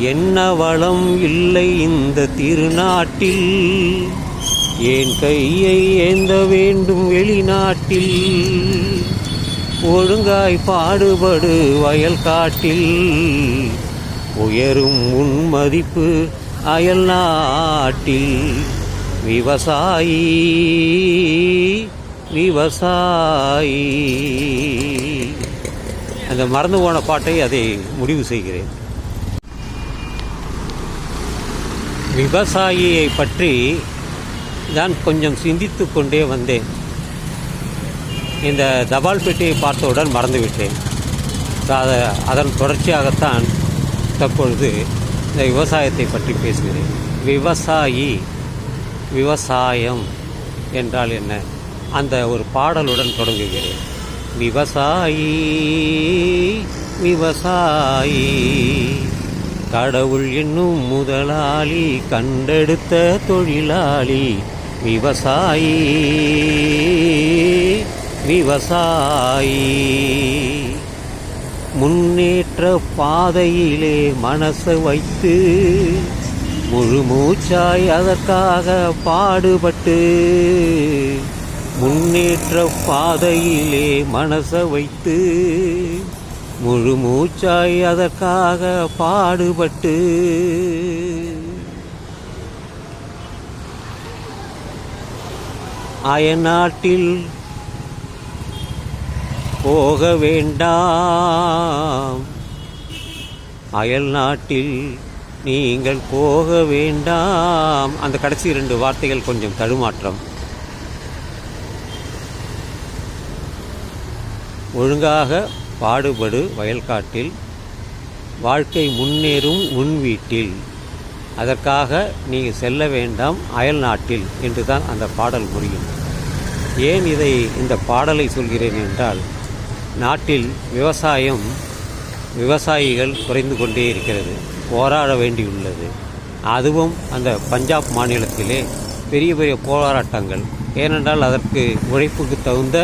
என்ன வளம் இல்லை இந்த திருநாட்டில்? என் கையை ஏந்த வேண்டும் வெளிநாட்டில்? ஒழுங்காய் பாடுபடு வயல் காட்டில். உயரும் உன் மதிப்பு அயல் நாட்டில். விவசாயி விவசாயி. அந்த மறந்து போன பாட்டை அதை முடிவு செய்கிறேன். விவசாயியை பற்றி நான் கொஞ்சம் சிந்தித்து கொண்டே வந்தேன். இந்த தபால் பெட்டியை பார்த்தவுடன் மறந்துவிட்டேன். அதை அதன் தொடர்ச்சியாகத்தான் தற்பொழுது இந்த விவசாயத்தை பற்றி பேசுகிறேன். விவசாயி விவசாயம் என்றால் என்ன? அந்த ஒரு பாடலுடன் தொடங்குகிறேன். விவசாயி விவசாயி. கடவுள் என்னும் முதலாளி கண்டெடுத்த தொழிலாளி விவசாயி விவசாயி. முன்னேற்ற பாதையிலே மனசை வைத்து முழு மூச்சாய் அதற்காக பாடுபட்டு முன்னேற்ற பாதையிலே மனசை வைத்து முழு மூச்சாய் அதற்காக பாடுபட்டு. அயநாட்டில் போக வேண்டாம். அயல் நாட்டில் நீங்கள் போக வேண்டாம். அந்த கடைசி ரெண்டு வார்த்தைகள் கொஞ்சம் தடுமாற்றம். ஒழுங்காக பாடுபடு வயல்காட்டில் வாழ்க்கை முன்னேறும் உன் வீட்டில். அதற்காக நீங்கள் செல்ல வேண்டாம் அயல் நாட்டில் என்று தான் அந்த பாடல் முடியும். ஏன் இதை இந்த பாடலை சொல்கிறேன் என்றால் நாட்டில் விவசாயம் விவசாயிகள் குறைந்து கொண்டே இருக்கிறது போராட வேண்டியுள்ளது. அதுவும் அந்த பஞ்சாப் மாநிலத்திலே பெரிய பெரிய போராட்டங்கள். ஏனென்றால் அதற்கு உழைப்புக்கு தகுந்த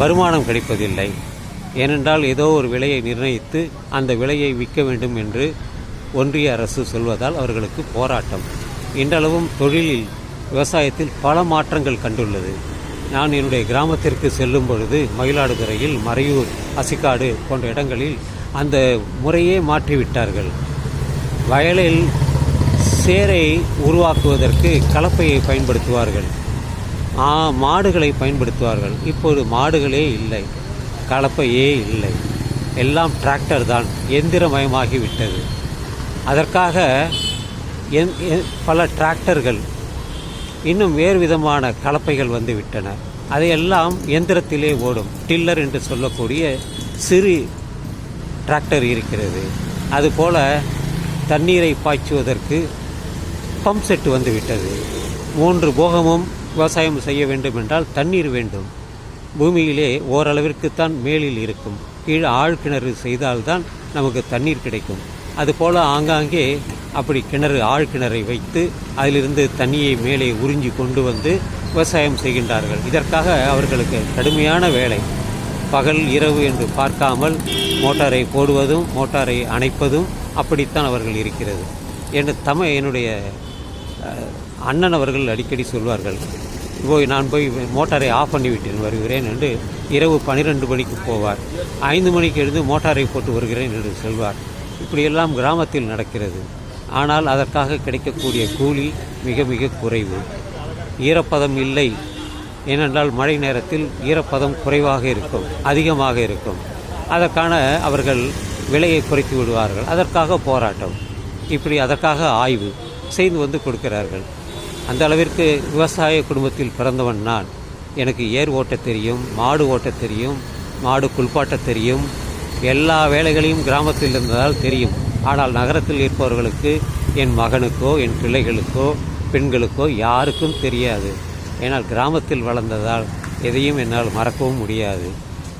வருமானம் கிடைப்பதில்லை. ஏனென்றால் ஏதோ ஒரு விலையை நிர்ணயித்து அந்த விலையை விற்க வேண்டும் என்று ஒன்றிய அரசு சொல்வதால் அவர்களுக்கு போராட்டம். இன்றளவும் தொழிலில் விவசாயத்தில் பல மாற்றங்கள் கண்டுள்ளது. நான் என்னுடைய கிராமத்திற்கு செல்லும் பொழுது மயிலாடுதுறையில் மறையூர் அசிக்காடு போன்ற இடங்களில் அந்த முறையே மாற்றிவிட்டார்கள். வயலில் சேரை உருவாக்குவதற்கு கலப்பையை பயன்படுத்துவார்கள். மாடுகளை பயன்படுத்துவார்கள். இப்போது மாடுகளே இல்லை. கலப்பையே இல்லை. எல்லாம் டிராக்டர் தான். எந்திரமயமாகிவிட்டது. அதற்காக எந் எ- பல டிராக்டர்கள் இன்னும் வேறு விதமான கலப்பைகள் வந்து விட்டன அதையெல்லாம் எந்திரத்திலே ஓடும். டில்லர் என்று சொல்லக்கூடிய சிறு டிராக்டர் இருக்கிறது. அதுபோல தண்ணீரை பாய்ச்சுவதற்கு பம்ப் செட் வந்து விட்டது மூன்று போகமும் விவசாயம் செய்ய வேண்டும் என்றால் தண்ணீர் வேண்டும். பூமியிலே ஓரளவிற்குத்தான் மேலில் இருக்கும். கீழே ஆழ்கிணறு செய்தால்தான் நமக்கு தண்ணீர் கிடைக்கும். அதுபோல் ஆங்காங்கே அப்படி கிணறு ஆழ்கிணறை வைத்து அதிலிருந்து தண்ணியை மேலே உறிஞ்சி கொண்டு வந்து விவசாயம் செய்கின்றார்கள். இதற்காக அவர்களுக்கு கடுமையான வேலை. பகல் இரவு என்று பார்க்காமல் மோட்டாரை போடுவதும் மோட்டாரை அணைப்பதும் அப்படித்தான் அவர்கள் இருக்கிறது. என்று தம என்னுடைய அண்ணன் அவர்கள் அடிக்கடி சொல்வார்கள் போய் நான் போய் மோட்டாரை ஆஃப் பண்ணிவிட்டேன் வருகிறேன் என்று இரவு பன்னிரெண்டு மணிக்கு போவார். ஐந்து மணிக்கு எழுந்து மோட்டாரை போட்டு வருகிறேன் என்று சொல்வார். இப்படியெல்லாம் கிராமத்தில் நடக்கிறது. ஆனால் அதற்காக கிடைக்கக்கூடிய கூலி மிக மிக குறைவு. ஈரப்பதம் இல்லை ஏனென்றால் மழை நேரத்தில் ஈரப்பதம் குறைவாக இருக்கும் அதிகமாக இருக்கும். அதற்கான அவர்கள் விலையை குறைத்து விடுவார்கள். அதற்காக போராட்டம். இப்படி அதற்காக ஆய்வு செய்து வந்து கொடுக்கிறார்கள். அந்த அளவிற்கு விவசாய குடும்பத்தில் பிறந்தவன் நான். எனக்கு ஏர் ஓட்ட தெரியும் மாடு ஓட்ட தெரியும் மாடு குளிப்பாட்டத் தெரியும். எல்லா வேலைகளையும் கிராமத்தில் இருந்ததால் தெரியும். ஆனால் நகரத்தில் இருப்பவர்களுக்கு என் மகனுக்கோ என் பிள்ளைகளுக்கோ பெண்களுக்கோ யாருக்கும் தெரியாது. ஏன்னால் கிராமத்தில் வளர்ந்ததால் எதையும் என்னால் மறக்கவும் முடியாது.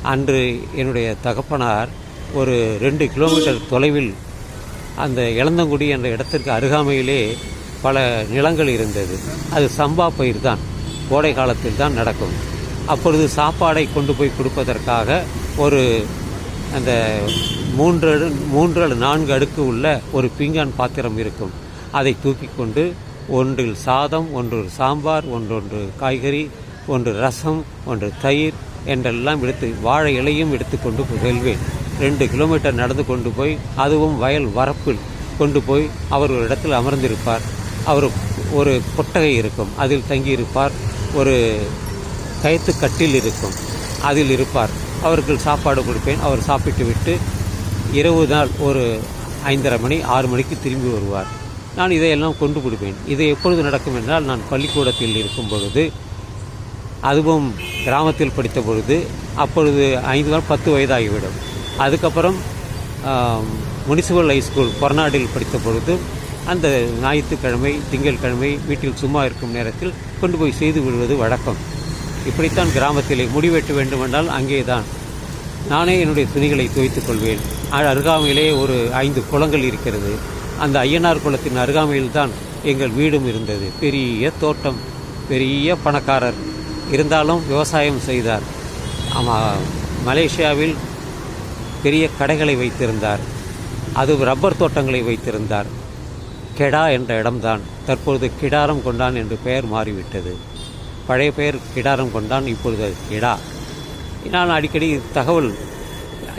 அன்று என்னுடைய தகப்பனார் ஒரு ரெண்டு கிலோமீட்டர் தொலைவில் அந்த இளந்தங்குடி என்ற இடத்திற்கு அருகாமையிலே பல நிலங்கள் இருந்தது. அது சம்பா பயிர் தான் கோடை காலத்தில் தான் நடக்கும். அப்பொழுது சாப்பாடை கொண்டு போய் கொடுப்பதற்காக ஒரு அந்த மூன்று அடு- மூன்று அல்லது நான்கு அடுக்கு உள்ள ஒரு பீங்கான் பாத்திரம் இருக்கும். அதை தூக்கி கொண்டு ஒன்றில் சாதம் ஒன்று சாம்பார் ஒன்றொன்று காய்கறி ஒன்று ரசம் ஒன்று தயிர் என்றெல்லாம் எடுத்து வாழை இலையும் எடுத்துக்கொண்டு செல்வேன் ரெண்டு கிலோமீட்டர் நடந்து கொண்டு போய் அதுவும் வயல் வரப்பில் கொண்டு போய் அவர் ஒரு இடத்தில் அமர்ந்திருப்பார். அவர் ஒரு கொட்டகை இருக்கும். அதில் தங்கியிருப்பார். ஒரு கயத்து கட்டில் இருக்கும். அதில் இருப்பார். அவருக்கு சாப்பாடு கொடுப்பேன். அவர் சாப்பிட்டு விட்டு இரவு நாள் ஒரு ஐந்தரை மணி ஆறு மணிக்கு திரும்பி வருவார். நான் இதையெல்லாம் கொண்டு கொடுப்பேன் இது எப்பொழுது நடக்கும் என்றால் நான் பள்ளிக்கூடத்தில் இருக்கும் பொழுது அதுவும் கிராமத்தில் படித்த பொழுது அப்பொழுது ஐந்து நாள் பத்து வயதாகிவிடும். அதுக்கப்புறம் முனிசிபல் ஹைஸ்கூல் கொரநாடில் படித்த பொழுது அந்த ஞாயிற்றுக்கிழமை திங்கட்கிழமை வீட்டில் சும்மா இருக்கும் நேரத்தில் கொண்டு போய் செய்து விடுவது வழக்கம். இப்படித்தான் கிராமத்திலே முடிவெட்ட வேண்டுமென்றால் அங்கே தான் நானே என்னுடைய துணிகளை துவைத்துக் கொள்வேன். அருகாமையிலே ஒரு ஐந்து குளங்கள் இருக்கிறது. அந்த ஐயனார் குளத்தின் அருகாமையில் தான் எங்கள் வீடும் இருந்தது. பெரிய தோட்டம் பெரிய பணக்காரர். இருந்தாலும் விவசாயம் செய்தார். ஆமாம் மலேசியாவில் பெரிய கடைகளை வைத்திருந்தார். அது ரப்பர் தோட்டங்களை வைத்திருந்தார். கெடா என்ற இடம்தான். தற்பொழுது கிடாரம் கொண்டான் என்று பெயர் மாறிவிட்டது. பழைய பெயர் கிடாரம் கொண்டான் இப்பொழுது கிடா. நான் அடிக்கடி தகவல்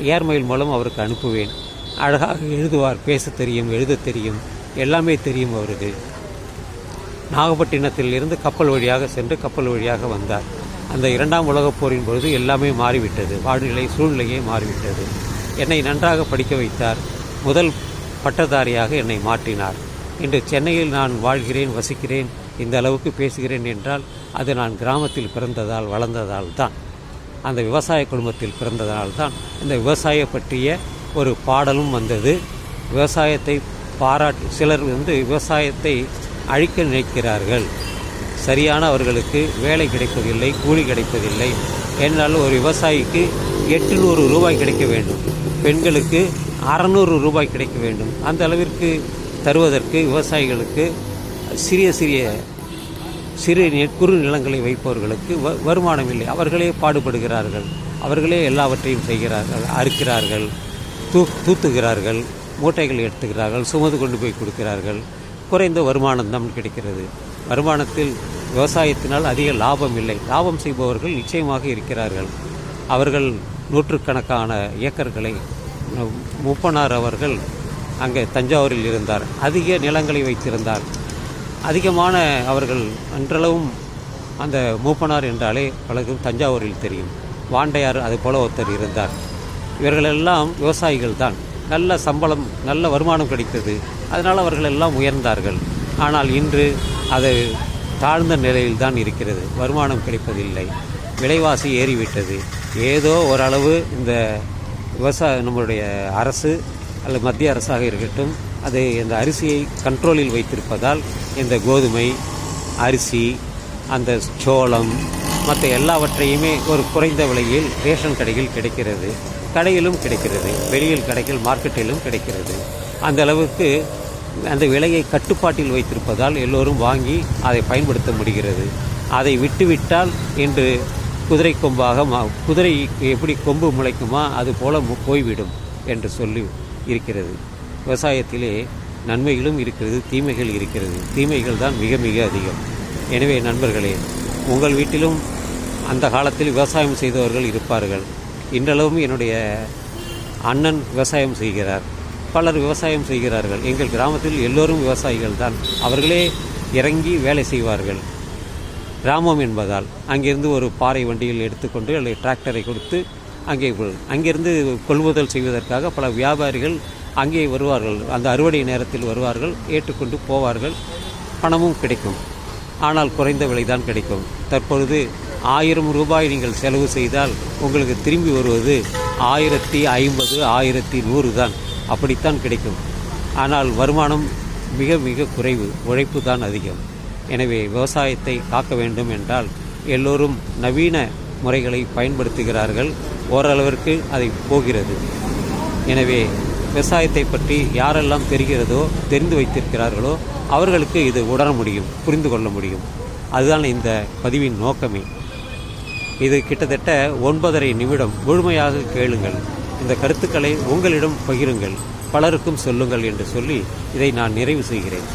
ஏர்மெயில் மூலம் அவருக்கு அனுப்புவேன். அழகாக எழுதுவார் பேசத் தெரியும் எழுதத் தெரியும். எல்லாமே தெரியும் அவருக்கு. நாகப்பட்டினத்தில் இருந்து கப்பல் வழியாக சென்று கப்பல் வழியாக வந்தார். அந்த இரண்டாம் உலகப் போரின் பொழுது எல்லாமே மாறிவிட்டது. வாழ்நிலை சூழ்நிலையே மாறிவிட்டது. என்னை நன்றாக படிக்க வைத்தார். முதல் பட்டதாரியாக என்னை மாற்றினார். இன்று சென்னையில் நான் வாழ்கிறேன் வசிக்கிறேன் இந்த அளவுக்கு பேசுகிறேன் என்றால் அது நான் கிராமத்தில் பிறந்ததால் வளர்ந்ததால் தான். அந்த விவசாய குடும்பத்தில் பிறந்ததால் தான் இந்த விவசாய பற்றிய ஒரு பாடலும் வந்தது. விவசாயத்தை பாராட்டி சிலர் வந்து விவசாயத்தை அழிக்க நினைக்கிறார்கள். சரியான அவர்களுக்கு வேலை கிடைப்பதில்லை கூலி கிடைப்பதில்லை. என்றால் ஒரு விவசாயிக்கு எட்டுநூறு ரூபாய் கிடைக்க வேண்டும். பெண்களுக்கு அறநூறு ரூபாய் கிடைக்க வேண்டும். அந்த அளவிற்கு தருவதற்கு விவசாயிகளுக்கு சிறிய சிறிய சிறு குறு நிலங்களை வைப்பவர்களுக்கு வ- வருமானம் இல்லை. அவர்களே பாடுபடுகிறார்கள். அவர்களே எல்லாவற்றையும் செய்கிறார்கள். அறுக்கிறார்கள். தூ தூத்துகிறார்கள். மூட்டைகள் எடுத்துகிறார்கள் சுமந்து கொண்டு போய் கொடுக்கிறார்கள். குறைந்த வருமானம் தான் கிடைக்கிறது. வருமானத்தில் விவசாயத்தினால் அதிக லாபம் இல்லை. லாபம் செய்பவர்கள் நிச்சயமாக இருக்கிறார்கள். அவர்கள் நூற்றுக்கணக்கான ஏக்கர்களை முப்பனார் அவர்கள் அங்கே தஞ்சாவூரில் இருந்தார். அதிக நிலங்களை வைத்திருந்தார். அதிகமான அவர்கள் அன்றளவும் அந்த மூப்பனார் என்றாலே பலருக்கும் தஞ்சாவூரில் தெரியும். வாண்டையார் அது போல ஒருத்தர் இருந்தார். இவர்களெல்லாம் விவசாயிகள் தான். நல்ல சம்பளம் நல்ல வருமானம் கிடைத்தது. அதனால் அவர்கள் எல்லாம் உயர்ந்தார்கள். ஆனால் இன்று அது தாழ்ந்த நிலையில் தான் இருக்கிறது. வருமானம் கிடைப்பதில்லை. விலைவாசி ஏறிவிட்டது. ஏதோ ஓரளவு இந்த விவசாய நம்மளுடைய அரசு அல்லது மத்திய அரசாக இருக்கட்டும் அது இந்த அரிசியை கண்ட்ரோலில் வைத்திருப்பதால் இந்த கோதுமை அரிசி அந்த சோளம் மற்ற எல்லாவற்றையுமே ஒரு குறைந்த விலையில் ரேஷன் கடையில் கிடைக்கிறது கடையிலும் கிடைக்கிறது வெளியில் கடைகள் மார்க்கெட்டிலும் கிடைக்கிறது. அந்த அளவுக்கு அந்த விலையை கட்டுப்பாட்டில் வைத்திருப்பதால் எல்லோரும் வாங்கி அதை பயன்படுத்த முடிகிறது. அதை விட்டுவிட்டால் இன்று குதிரை கொம்பாக மா குதிரை எப்படி கொம்பு முளைக்குமா அது போல போய்விடும் என்று சொல்லி இருக்கிறது. விவசாயத்திலே நன்மைகளும் இருக்கிறது தீமைகள் இருக்கிறது. தீமைகள் தான் மிக மிக அதிகம். எனவே நண்பர்களே உங்கள் வீட்டிலும் அந்த காலத்தில் விவசாயம் செய்தவர்கள் இருப்பார்கள். இன்றளவும் என்னுடைய அண்ணன் விவசாயம் செய்கிறார். பலர் விவசாயம் செய்கிறார்கள். எங்கள் கிராமத்தில் எல்லோரும் விவசாயிகள் தான். அவர்களே இறங்கி வேலை செய்வார்கள். கிராமம் என்பதால் அங்கிருந்து ஒரு பாறை வண்டியில் எடுத்துக்கொண்டு அல்லது டிராக்டரை கொடுத்து அங்கே அங்கிருந்து கொள்முதல் செய்வதற்காக பல வியாபாரிகள் அங்கே வருவார்கள். அந்த அறுவடை நேரத்தில் வருவார்கள் ஏற்றுக்கொண்டு போவார்கள். பணமும் கிடைக்கும். ஆனால் குறைந்த விலைதான் கிடைக்கும். தற்பொழுது ஆயிரம் ரூபாய் நீங்கள் செலவு செய்தால் உங்களுக்கு திரும்பி வருவது ஆயிரத்தி ஐம்பது ஆயிரத்தி நூறு தான். அப்படித்தான் கிடைக்கும். ஆனால் வருமானம் மிக மிக குறைவு உழைப்பு தான் அதிகம். எனவே விவசாயத்தை காக்க வேண்டும் என்றால் எல்லோரும் நவீன முறைகளை பயன்படுத்துகிறார்கள். ஓரளவிற்கு அதை போகிறது. எனவே விவசாயத்தை பற்றி யாரெல்லாம் தெரிகிறதோ தெரிந்து வைத்திருக்கிறார்களோ அவர்களுக்கு இது உணர முடியும் புரிந்து கொள்ள முடியும். அதுதான் இந்த பதிவின் நோக்கமே. இது கிட்டத்தட்ட ஒன்பதரை நிமிடம் முழுமையாக கேளுங்கள். இந்த கருத்துக்களை உங்களிடம் பகிருங்கள் பலருக்கும் சொல்லுங்கள் என்று சொல்லி இதை நான் நிறைவு செய்கிறேன்.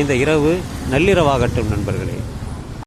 இந்த இரவு நள்ளிரவாகட்டும் நண்பர்களே.